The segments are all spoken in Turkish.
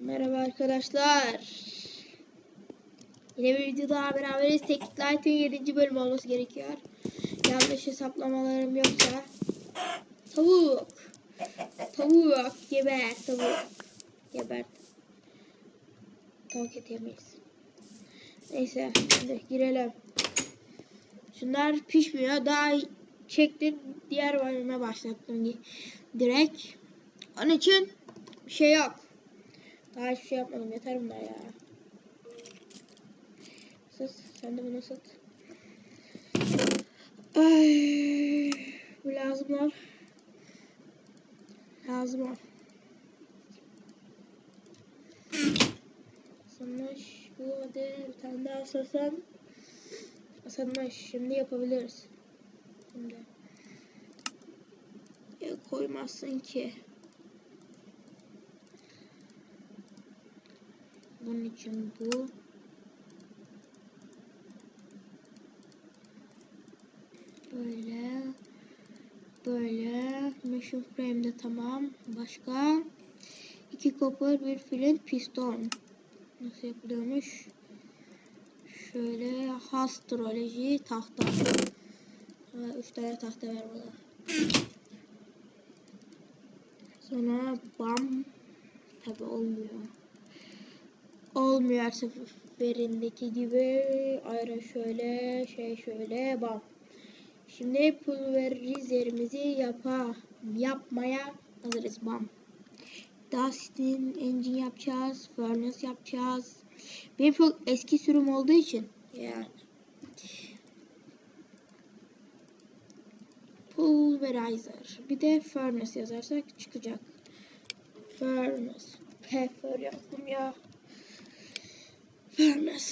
Merhaba arkadaşlar. Yine bir video daha beraberiz. Tek Light'ın 7. bölüm olması gerekiyor. Yanlış hesaplamalarım yoksa. Tavuk. Tavuk. Geber. Tavuk. Geber. Tavuk eti yemeyiz. Neyse. Şimdi girelim. Şunlar pişmiyor. Daha çektim. Diğer bölüme başlattım. di- Direkt. Onun için bir şey yok. Daha hiçbir şey yapmadım. Yeter bunlar ya. Sus. Sen de bunu sat. Ay, bu lazımlar. Lazım o. Sanmış. Bu hadi bir tane daha satsam. Sanmış. Şimdi yapabiliriz. Şimdi. Ya koymazsın ki. Bunun için bu. Böyle. Böyle. Mission frame de tamam. Başka. iki copper, bir flint, piston. Nasıl yapılıyormuş? Şöyle astroloji tahta. Ha, üç tane tahta var burada. Sonra bam. Tabi olmuyor. Olmuyor her seferindeki gibi. Ayrı şöyle, şey şöyle, bam. Şimdi pulverizerimizi yapa, yapmaya hazırız. Bam. Dustin engine yapacağız. Furnace yapacağız. Benim çok eski sürüm olduğu için yani. Pulverizer. Bir de furnace yazarsak çıkacak. Furnace. Pepper yaptım ya. Furnace.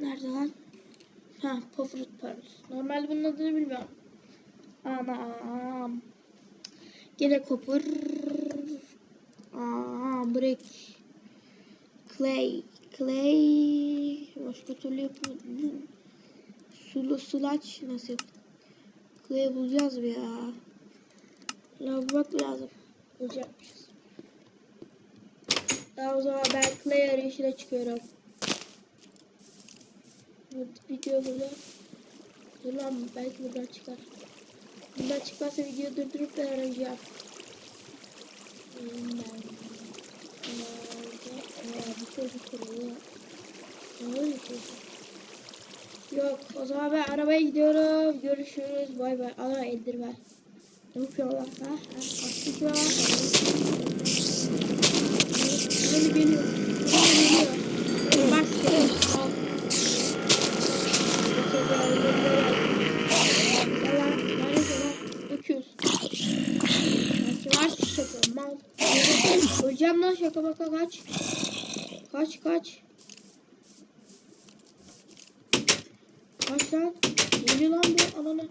Nerede lan? Ha, Pofrut Pearl. Normalde bunun adını bilmiyorum. Anam. Gene kopur. Aa, brick. Clay. Clay. Başka türlü yapılır. Sulu sulaç nasıl yap? Clay bulacağız mı ya? Lavabak lazım. Bulacakmışız. Daha o zaman ben Clay arayışına çıkıyorum. Video burada. Dur lan belki buradan çıkar. Bundan çıkmazsa videoyu durdurup ben arayacağım. Yok o zaman ben arabaya gidiyorum. Görüşürüz. Bay bay. Ana eldir ver. Ne yapıyorlar? Ha? Ha? Böyle geliyor. Böyle geliyor. Bak. Al. Öleceğim lan şaka baka kaç. Kaç kaç. Kaç lan. Deli lan bu ananı.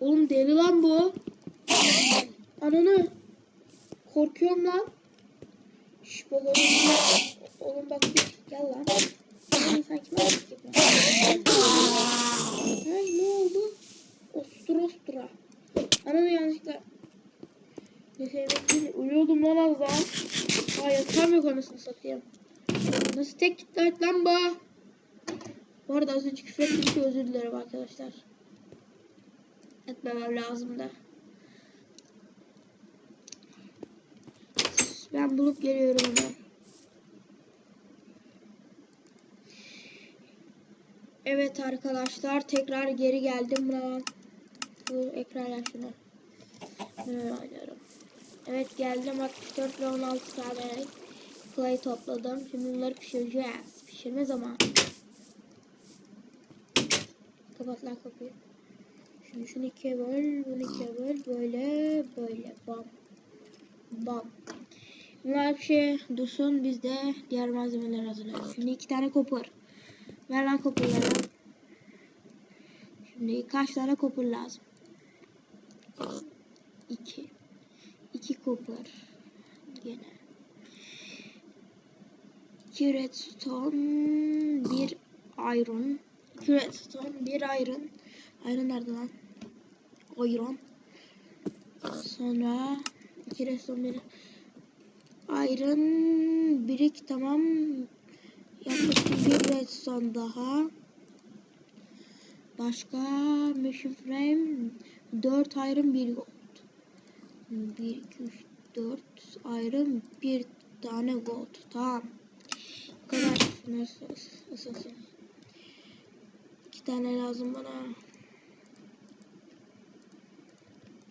Oğlum deli lan bu. Ananı. Korkuyorum lan. Oğlum. Bak gel lan. Ay ne oldu? Ostura ostura. Ananı yanlışlıkla. Neyse değil. Uyuyordum lan az daha. Aa yatağım yok anasını satayım. Nasıl tek gitti lan bu? Bu arada az önce küfür ettiğim için özür dilerim arkadaşlar. Etmemem lazım da. Ben bulup geliyorum hemen. Evet arkadaşlar tekrar geri geldim buna. Dur ekran. Bunu oynuyorum. Evet geldim 64 ve 16 tane clay topladım. Şimdi bunları pişireceğiz. Pişirme zamanı. Kapat lan kapıyı. Şimdi şunu ikiye böl, bunu ikiye böl. Böyle, böyle. Bam. Bam. Bunlar bir şey dursun. Biz de diğer malzemeleri hazırlayalım. Şimdi iki tane kopar. Ver lan kopurları. Şimdi kaç tane kopur lazım? İki. İki kopur. Gene. İki redstone. Bir iron. İki redstone. Bir iron. Iron nerede lan? Iron. Sonra iki redstone bir Iron brick tamam. Yaklaşık bir redstone daha. Başka mission frame 4 iron 1 gold. 1 2 3 4 iron bir tane gold. Tamam. Bu kadar. Isınsın. İki tane lazım bana.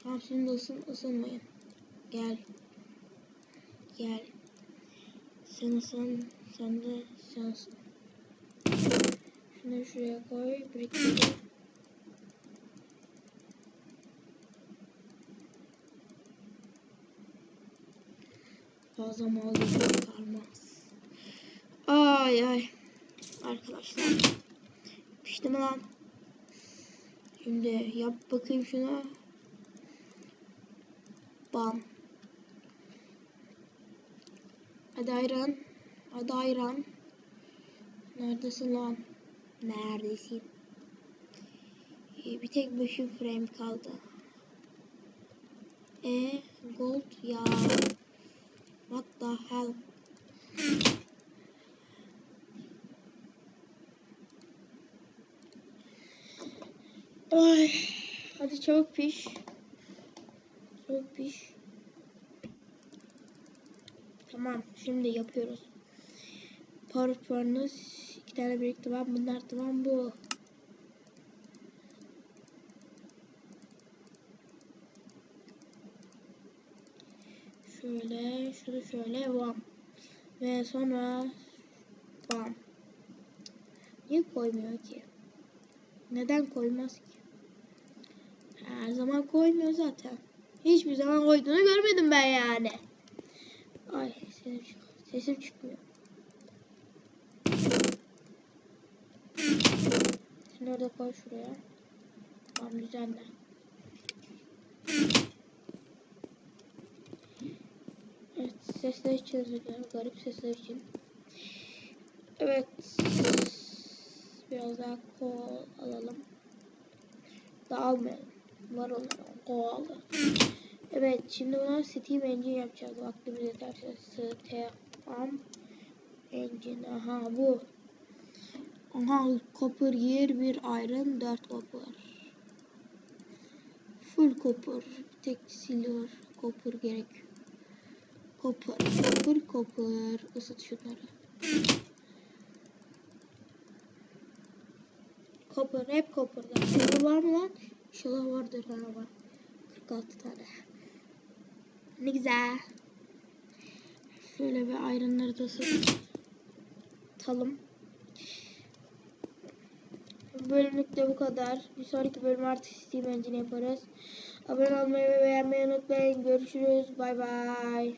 Tamam şimdi ısın, ısınmayın. Gel. Gel. Sen ısın. Sen de sen ısın. Şunu şuraya koy. Biriktir. Fazla mal kalmaz. Ay ay. Arkadaşlar. Pişti mi lan? Şimdi yap bakayım şuna. Bam. Hadi ayran. Hadi ayran. Neredesin lan? Neredesin? Ee, bir tek başım frame kaldı. E gold ya. What the hell? Ay. Hadi çabuk piş. Çabuk piş. Tamam şimdi yapıyoruz. Power iki tane birlikte var. Bunlar tamam bu. Şöyle, şunu şöyle, bam. Ve sonra bam. Niye koymuyor ki? Neden koymaz ki? Her zaman koymuyor zaten. Hiçbir zaman koyduğunu görmedim ben yani. Sesim, sesim çıkmıyor. Şimdi orada koy şuraya. Tamam düzenle. Evet sesler için. Garip sesler için. Evet. Biraz daha kol alalım. Da almayalım. Var onların kovalı. Evet şimdi buna Steam Engine yapacağız. Vaktimiz yeterse Steam Engine. Aha bu. Aha copper yer bir iron 4 copper. Full copper. Tek silver copper gerek. Copper, copper, copper. Isıt şunları. Copper, hep copper'da. Silver var mı lan? İnşallah vardır ha var. 46 tane. Ne güzel. Şöyle bir iron'ları da ısıtalım. Bu bölümlük de bu kadar. Bir sonraki bölüm artık Steam Engine yaparız. Abone olmayı ve beğenmeyi unutmayın. Görüşürüz. Bay bay.